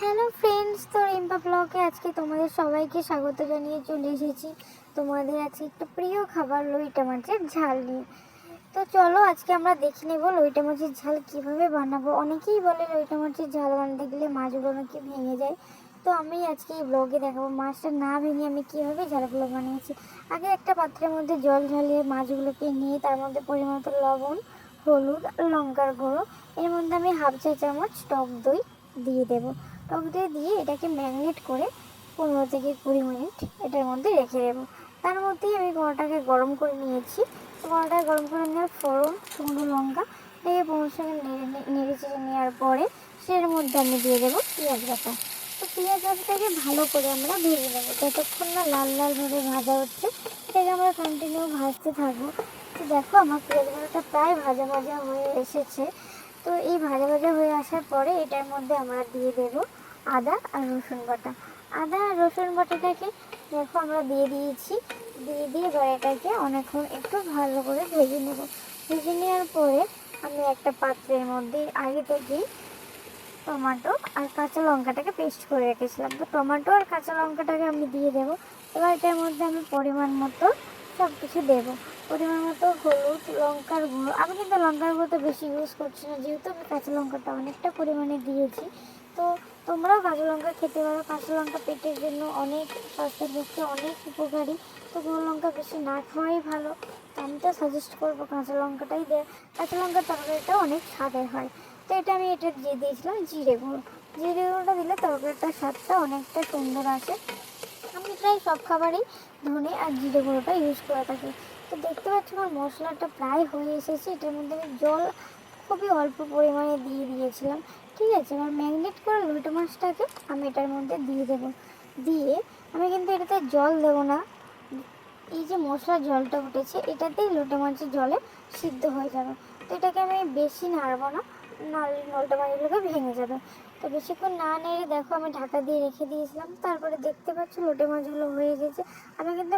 Hello friends তো রিম্পা ব্লগে আজকে তোমাদের সবাইকে স্বাগত জানিয়ে চলে এসেছি। তোমাদের আজকে একটা প্রিয় খাবার লইটা মাছের ঝাল নিয়ে। তো চলো আজকে আমরা দেখে নেব লইটা মাছের ঝাল কীভাবে বানাবো। অনেকেই বলে লইটা মাছের ঝাল বানাতে গেলে মাছগুলো নাকি ভেঙে যায়। তো আমি আজকে এই ব্লগে দেখাবো মাছটা না ভেঙে আমি কীভাবে ঝালগুলো বানিয়েছি। আগে একটা পাত্রের মধ্যে জল ঝালিয়ে মাছগুলোকে নিয়ে তার মধ্যে পরিমাণ লবণ, হলুদ, লঙ্কার গুঁড়ো। এর মধ্যে আমি হাফ চা চামচ টক দই দিয়ে দেবো। টক দিয়ে এটাকে ম্যাগনেট করে পনেরো থেকে কুড়ি মিনিট এটার মধ্যে রেখে দেবো। তার মধ্যেই আমি কড়াটাকে গরম করে নিয়েছি। কড়াটা গরম করে নেওয়ার ফোড়ন, শুকনো লঙ্কা, এটাকে পনেরো সেকেন্ড নেড়ে চেড়ে নেওয়ার পরে সেটার মধ্যে আমি দিয়ে দেবো পেঁয়াজ বাটা। তো পেঁয়াজ বাটাটাকে ভালো করে আমরা ভেজে নেব। যতক্ষণ না লাল লালভাবে ভাজা হচ্ছে, এটাকে আমরা কন্টিনিউ ভাজতে থাকব। তো দেখো আমার পেঁয়াজ বাটাটা প্রায় ভাজা ভাজা হয়ে এসেছে। তো এই ভাজা ভাজা হয়ে আসার পরে এটার মধ্যে আমরা দিয়ে দেব আদা আর রসুন বাটা। আদা আর রসুন বাটাটাকে দেখো আমরা দিয়ে দিয়েছি। দিয়ে দিয়ে এবার এটাকে অনেকক্ষণ একটু ভালো করে ভেজে নেব। ভেজে নেওয়ার পরে আমি একটা পাত্রের মধ্যে আগে থেকেই টমেটো আর কাঁচা লঙ্কাটাকে পেস্ট করে রেখেছিলাম। তো টমেটো আর কাঁচা লঙ্কাটাকে আমি দিয়ে দেবো। এবার এটার মধ্যে আমি পরিমাণ মতো সব কিছু দেবো। পরিমাণ মতো হলুদ, লঙ্কার গুঁড়ো। আমি কিন্তু লঙ্কার গুঁড়ো তো বেশি ইউজ করছি না। যেহেতু আমি কাঁচা লঙ্কাটা অনেকটা পরিমাণে দিয়েছি, তো তোমরাও কাঁচা লঙ্কা খেতে পারো। কাঁচা লঙ্কা পেটের জন্য অনেক, স্বাস্থ্যের পক্ষে অনেক উপকারী। তো কোনো লঙ্কা বেশি না খাওয়াই ভালো। তো আমি তো সাজেস্ট করব কাঁচা লঙ্কাটাই দে কাঁচা লঙ্কার তরকারিটা অনেক স্বাদের হয়। তো এটা আমি এটা দিয়ে দিয়েছিলাম জিরে গুঁড়ো। জিরে গুঁড়োটা দিলে তরকারিটার স্বাদটা অনেকটা সুন্দর আসে। আমি প্রায় সব খাবারেই ধনে আর জিরে গুঁড়োটা ইউজ করে থাকি। তো দেখতে পাচ্ছি আমার মশলাটা প্রায় হয়ে এসেছে। এটার মধ্যে আমি জল খুবই অল্প পরিমাণে দিয়ে দিয়েছিলাম। ঠিক আছে, এবার ম্যাগনেট করে লোটো মাছটাকে আমি এটার মধ্যে দিয়ে দেবো। দিয়ে আমি কিন্তু এটাতে জল দেবো না। এই যে মশলার জলটা উঠেছে এটাতেই লোটো মাছের জলে সিদ্ধ হয়ে যাবে। তো এটাকে আমি বেশি নাড়বো না নাড়লে লোটো মাছগুলোকে ভেঙে যাবে। তো বেশিক্ষণ না নেড়ে দেখো, আমি ঢাকা দিয়ে রেখে দিয়েছিলাম। তারপরে দেখতে পাচ্ছি লোটে মাছগুলো হয়ে গেছে। আমি কিন্তু